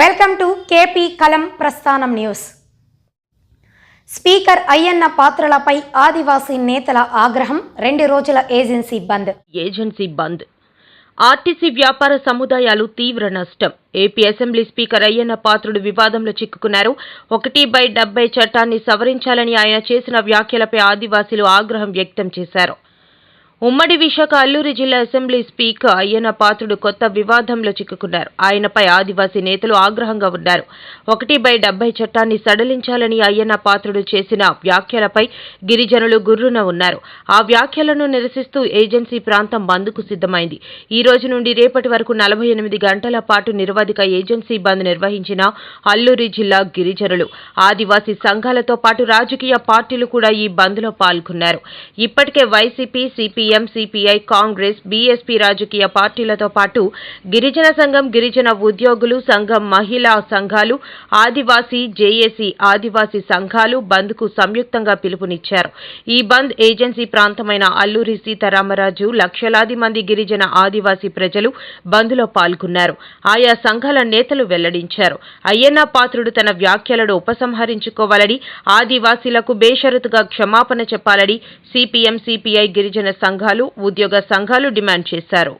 Welcome to KP కలం ప్రస్థానం news. Speaker Ayyanna పాత్రలపై ఆదివాసీ నేతల ఆగ్రహం రెండు రోజుల agency bandh. Agency bandh. RTC వ్యాపార సముదాయాలు తీవ్ర నష్టం. AP assembly speaker Ayyanna Patrudu వివాదంలో చిక్కుకున్నారు. ఒకటి బై డెబ్బై చట్టాన్ని సవరించాలని ఆయన చేసిన వ్యాఖ్యలపై ఆదివాసీలు ఆగ్రహం వ్యక్తం చేశారు. ఉమ్మడి విశాఖ అల్లూరి జిల్లా అసెంబ్లీ స్పీకర్ అయ్యన్న పాత్రుడు కొత్త వివాదంలో చిక్కుకున్నారు. ఆయనపై ఆదివాసీ నేతలు ఆగ్రహంగా ఉన్నారు. ఒకటి బై డెబ్బై చట్టాన్ని సడలించాలని అయ్యన్న పాత్రుడు చేసిన వ్యాఖ్యలపై గిరిజనులు గుర్రున ఉన్నారు. ఆ వ్యాఖ్యలను నిరసిస్తూ ఏజెన్సీ ప్రాంతం బంద్కు సిద్ధమైంది. ఈ రోజు నుండి రేపటి వరకు నలభై ఎనిమిది గంటల పాటు నిరవధిక ఏజెన్సీ బంద్ నిర్వహించిన అల్లూరి జిల్లా గిరిజనులు ఆదివాసీ సంఘాలతో పాటు రాజకీయ పార్టీలు కూడా ఈ బంద్లో పాల్గొన్నారు. ఇప్పటికే YCP CPM CPI Congress BSP రాజకీయ పార్టీలతో పాటు గిరిజన సంఘం గిరిజన ఉద్యోగులు సంఘం మహిళా సంఘాలు ఆదివాసీ జేఏసీ ఆదివాసీ సంఘాలు బంద్కు సంయుక్తంగా పిలుపునిచ్చారు. ఈ బంద్ ఏజెన్సీ ప్రాంతమైన అల్లూరి సీతారామరాజు లక్షలాది మంది గిరిజన ఆదివాసీ ప్రజలు బంద్లో పాల్గొన్నారు. ఆయా సంఘాల నేతలు వెల్లడించారు. అయ్యన్న పాత్రుడు తన వ్యాఖ్యలను ఉపసంహరించుకోవాలని ఆదివాసీలకు బేషరతుగా క్షమాపణ చెప్పాలని సిపిఎం సిపిఐ గిరిజన సంఘాలు ఉద్యోగ సంఘాలు డిమాండ్ చేశారు.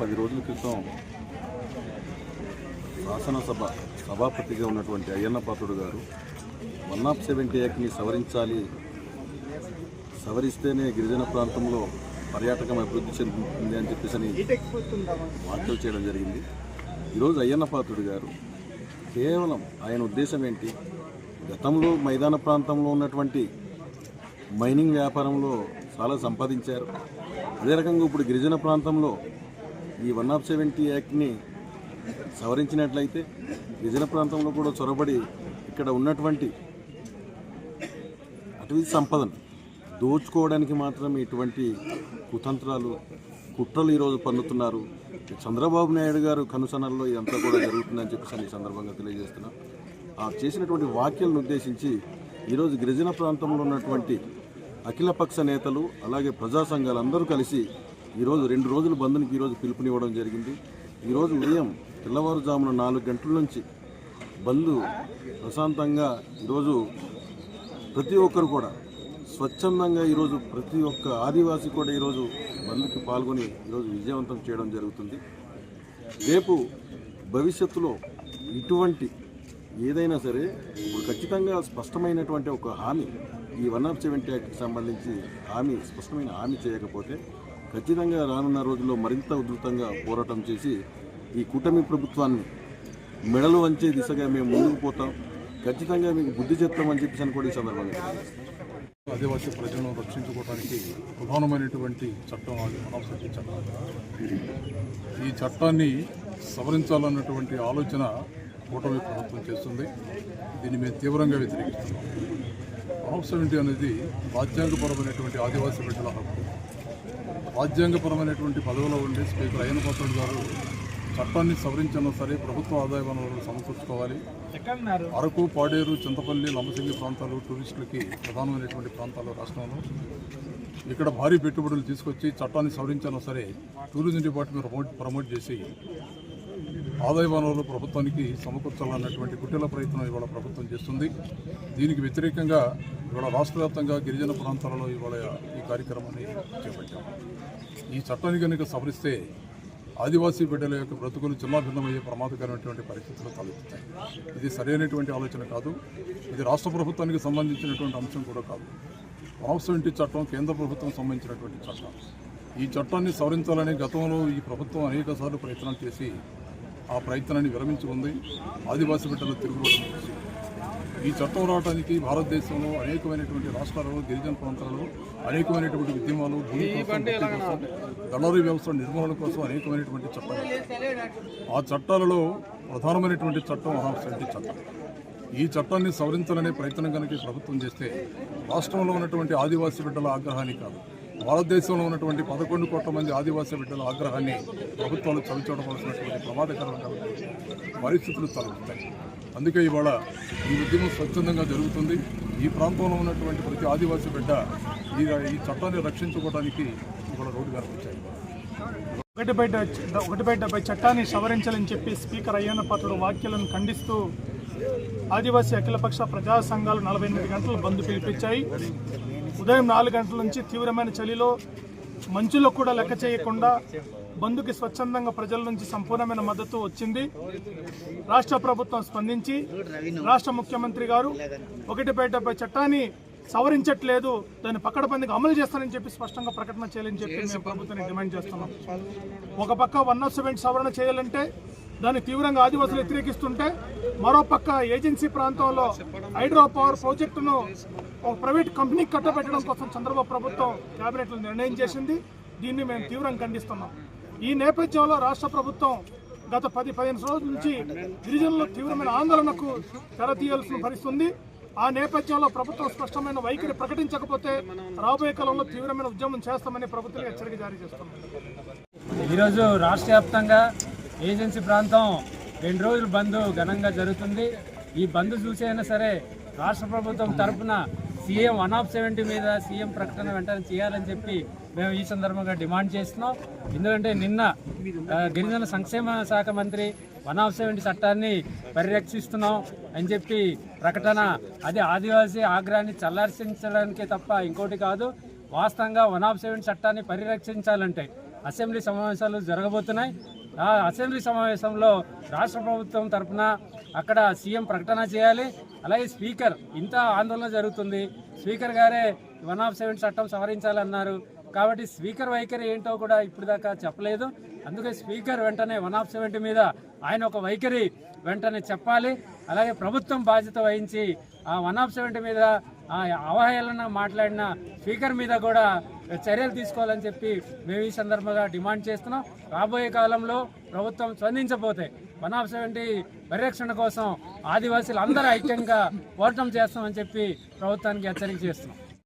పది రోజుల క్రితం శాసనసభ సభాపతిగా ఉన్నటువంటి అయ్యన్న పాత్రుడు గారు వన్ ఆఫ్ సెవెంటీ యాక్ట్ని సవరించాలి సవరిస్తేనే గిరిజన ప్రాంతంలో పర్యాటకం అభివృద్ధి చెందుతుంది అని చెప్పేసి అని వ్యాఖ్యలు చేయడం జరిగింది. ఈరోజు అయ్యన్న పాత్రుడు గారు కేవలం ఆయన ఉద్దేశం ఏంటి? గతంలో మైదాన ప్రాంతంలో ఉన్నటువంటి మైనింగ్ వ్యాపారంలో చాలా సంపాదించారు. అదే రకంగా ఇప్పుడు గిరిజన ప్రాంతంలో ఈ వన్ ఆఫ్ సెవెంటీ యాక్ట్ని సవరించినట్లయితే గిరిజన ప్రాంతంలో కూడా చొరబడి ఇక్కడ ఉన్నటువంటి అటవీ సంపదను దోచుకోవడానికి మాత్రమే ఇటువంటి కుతంత్రాలు కుట్రలు ఈరోజు పన్నుతున్నారు. చంద్రబాబు నాయుడు గారు కనుసనల్లో ఇదంతా కూడా జరుగుతుందని చెప్పేసి ఈ సందర్భంగా తెలియజేస్తున్నాం. ఆ చేసినటువంటి వాక్యాలను ఉద్దేశించి ఈరోజు గిరిజన ప్రాంతంలో ఉన్నటువంటి అఖిలపక్ష నేతలు అలాగే ప్రజా సంఘాలు అందరూ కలిసి ఈరోజు రెండు రోజులు బంద్కి ఈరోజు పిలుపునివ్వడం జరిగింది. ఈరోజు ఉదయం తెల్లవారుజామున నాలుగు గంటల నుంచి బంద్ ప్రశాంతంగా ఈరోజు ప్రతి ఒక్కరు కూడా స్వచ్ఛందంగా ఈరోజు ప్రతి ఒక్క ఆదివాసి కూడా ఈరోజు బంద్కి పాల్గొని ఈరోజు విజయవంతం చేయడం జరుగుతుంది. రేపు భవిష్యత్తులో ఇటువంటి ఏదైనా సరే ఇప్పుడు ఖచ్చితంగా స్పష్టమైనటువంటి ఒక హామీ ఈ వన్ ఆఫ్ సెవెంటీ యాక్ట్కి సంబంధించి హామీ స్పష్టమైన హామీ చేయకపోతే ఖచ్చితంగా రానున్న రోజుల్లో మరింత ఉధృతంగా పోరాటం చేసి ఈ కూటమి ప్రభుత్వాన్ని మెడలు వంచే దిశగా మేము ముందుకు పోతాం. ఖచ్చితంగా మీకు బుద్ధి చెప్తామని చెప్పేసి అని కూడా ఈ సందర్భంగా ఆదివాసీ ప్రజలను రక్షించుకోవడానికి ప్రధానమైనటువంటి చట్టం అది చట్టం. ఈ చట్టాన్ని సవరించాలన్నటువంటి ఆలోచన కూటమి ప్రభుత్వం చేస్తుంది. దీన్ని మేము తీవ్రంగా వ్యతిరేకిస్తున్నాం. వన్ సెవెంటీ అనేది రాజ్యాంగపరమైనటువంటి ఆదివాసీ బిడ్డల హక్కు. రాజ్యాంగపరమైనటువంటి పదవిలో ఉండే స్పీకర్ అయ్యన పాత్రుడు గారు చట్టాన్ని సవరించినా సరే ప్రభుత్వ ఆదాయ వనరులు సమకూర్చుకోవాలి. అరకు పాడేరు చింతపల్లి లంబసింగి ప్రాంతాలు టూరిస్టులకి ప్రధానమైనటువంటి ప్రాంతాలు రాష్ట్రంలో. ఇక్కడ భారీ పెట్టుబడులు తీసుకొచ్చి చట్టాన్ని సవరించినా సరే టూరిజం డిపార్ట్మెంట్ ప్రమోట్ ప్రమోట్ చేసి ఆదాయ వనరులు ప్రభుత్వానికి సమకూర్చాలన్నటువంటి కుటీల ప్రయత్నం ఇవాళ ప్రభుత్వం చేస్తుంది. దీనికి వ్యతిరేకంగా ఇవాళ రాష్ట్ర వ్యాప్తంగా గిరిజన ప్రాంతాలలో ఇవాళ ఈ కార్యక్రమాన్ని చేపట్టాం. ఈ చట్టాన్ని కనుక సవరిస్తే ఆదివాసీ బిడ్డల యొక్క బ్రతుకులు చిన్నాభిన్నమయ్యే ప్రమాదకరమైనటువంటి పరిస్థితులు తలెత్తుతాయి. ఇది సరైనటువంటి ఆలోచన కాదు. ఇది రాష్ట్ర ప్రభుత్వానికి సంబంధించినటువంటి అంశం కూడా కాదు. వన్ ఇంటి చట్టం కేంద్ర ప్రభుత్వం సంబంధించినటువంటి చట్టం. ఈ చట్టాన్ని సవరించాలని గతంలో ఈ ప్రభుత్వం అనేక ప్రయత్నాలు చేసి ఆ ప్రయత్నాన్ని విరమించుకుంది. ఆదివాసీ బిడ్డల తిరుగుబాటు. ఈ చట్టం రావడానికి భారతదేశంలో అనేకమైనటువంటి రాష్ట్రాలలో గిరిజన ప్రాంతాలలో అనేకమైనటువంటి ఉద్యమాలు భూమి కోసం దళారీ వ్యవస్థ నిర్మూలన కోసం అనేకమైనటువంటి చట్టాలు ఆ చట్టాలలో ప్రధానమైనటువంటి చట్టం మహాశక్తి చట్టం. ఈ చట్టాన్ని సవరించాలనే ప్రయత్నం కనుక ప్రభుత్వం చేస్తే రాష్ట్రంలో ఉన్నటువంటి ఆదివాసీ బిడ్డల ఆగ్రహాన్ని కాదు. భారతదేశంలో ఉన్నటువంటి పదకొండు కోట్ల మంది ఆదివాసీ బిడ్డల ఆగ్రహాన్ని ప్రభుత్వాలు చవిచూడవలసినటువంటి ప్రమాదకరమైనటువంటి పరిస్థితులు తలవుతాయి అందుకే ఇవాళ ఈ ఉద్యమం స్వచ్ఛందంగా జరుగుతుంది. ఈ ప్రాంతంలో ఉన్నటువంటి ప్రతి ఆదివాసీ బిడ్డ ఈ ఈ చట్టాన్ని రక్షించుకోవడానికి ఇవాళ రోడ్డు కనిపించాయి ఒకటి బయట ఒకటి బయటపై చట్టాన్ని సవరించాలని చెప్పి స్పీకర్ అయ్యన్న పాత్రుడు వ్యాఖ్యలను ఖండిస్తూ ఆదివాసీ అఖిలపక్ష ప్రజా సంఘాలు నలభై ఎనిమిది గంటలు బంద్ పిలిపించాయి. ఉదయం నాలుగు గంటల నుంచి తీవ్రమైన చలిలో మంచులో కూడా లెక్క చేయకుండా బంధుకి స్వచ్ఛందంగా ప్రజల నుంచి సంపూర్ణమైన మద్దతు వచ్చింది. రాష్ట్ర ప్రభుత్వం స్పందించి రాష్ట్ర ముఖ్యమంత్రి గారు ఒకటి డెబ్బై చట్టాన్ని సవరించట్లేదు దాన్ని పకడబందిగా అమలు చేస్తానని చెప్పి స్పష్టంగా ప్రకటన చేయాలని చెప్పి మేము ప్రభుత్వాన్ని డిమాండ్ చేస్తున్నాం. ఒక పక్క వన్ నాట్ సెవెన్ సవరణ చేయాలంటే దాన్ని తీవ్రంగా ఆదివాసులు వ్యతిరేకిస్తుంటే మరో పక్క ఏజెన్సీ ప్రాంతంలో హైడ్రో పవర్ ప్రాజెక్టును ఒక ప్రైవేట్ కంపెనీకి కట్టబెట్టడం కోసం చంద్రబాబు ప్రభుత్వం కేబినెట్లో నిర్ణయం చేసింది. దీన్ని మేము తీవ్రంగా ఖండిస్తున్నాం. ఈ నేపథ్యంలో రాష్ట్ర ప్రభుత్వం గత పది పదిహేను రోజుల నుంచి గిరిజనులు తీవ్రమైన ఆందోళనకు తెరతీయాల్సిన పరిస్థితుంది. ఆ నేపథ్యంలో ప్రభుత్వం స్పష్టమైన వైఖరి ప్రకటించకపోతే రాబోయే కాలంలో తీవ్రమైన ఉద్యమం చేస్తామని ప్రభుత్వం హెచ్చరిక జారీ చేస్తున్నాం ఈరోజు రాష్ట్ర వ్యాప్తంగా ఏజెన్సీ ప్రాంతం రెండు రోజులు బంద్ ఘనంగా జరుగుతుంది. ఈ బంద్ చూసైనా సరే రాష్ట్ర ప్రభుత్వం తరపున సీఎం వన్ ఆఫ్ సెవెంటీ మీద సీఎం ప్రకటన వెంటనే చేయాలని చెప్పి మేము ఈ సందర్భంగా డిమాండ్ చేస్తున్నాం. ఎందుకంటే నిన్న గిరిజన సంక్షేమ శాఖ మంత్రి వన్ ఆఫ్ సెవెంటీ చట్టాన్ని పరిరక్షిస్తున్నాం అని చెప్పి ప్రకటన అది ఆదివాసీ ఆగ్రహాన్ని చల్లార్చించడానికే తప్ప ఇంకోటి కాదు. వాస్తవంగా వన్ ఆఫ్ సెవెన్ చట్టాన్ని పరిరక్షించాలంటే అసెంబ్లీ సమావేశాలు జరగబోతున్నాయి. అసెంబ్లీ సమావేశంలో రాష్ట్ర ప్రభుత్వం తరఫున అక్కడ సీఎం ప్రకటన చేయాలి. అలాగే స్పీకర్ ఇంత ఆందోళన జరుగుతుంది. స్పీకర్ గారే వన్ ఆఫ్ సెవెన్ చట్టం సవరించాలన్నారు. కాబట్టి స్పీకర్ వైఖరి ఏంటో కూడా ఇప్పుడు దాకా చెప్పలేదు. అందుకే స్పీకర్ వెంటనే వన్ ఆఫ్ సెవెంటీ మీద ఆయన ఒక వైఖరి వెంటనే చెప్పాలి. అలాగే ప్రభుత్వం బాధ్యత వహించి ఆ వన్ ఆఫ్ సెవెంటీ మీద ఆ అవహేళన మాట్లాడిన స్పీకర్ మీద కూడా చర్యలు తీసుకోవాలని చెప్పి మేము ఈ సందర్భంగా డిమాండ్ చేస్తున్నాం. రాబోయే కాలంలో ప్రభుత్వం స్పందించబోతే వన్ ఆఫ్ సెవెంటీ పరిరక్షణ కోసం ఆదివాసీలు అందరూ ఐక్యంగా పోరాటం చేస్తామని చెప్పి ప్రభుత్వానికి హెచ్చరిక చేస్తున్నాం.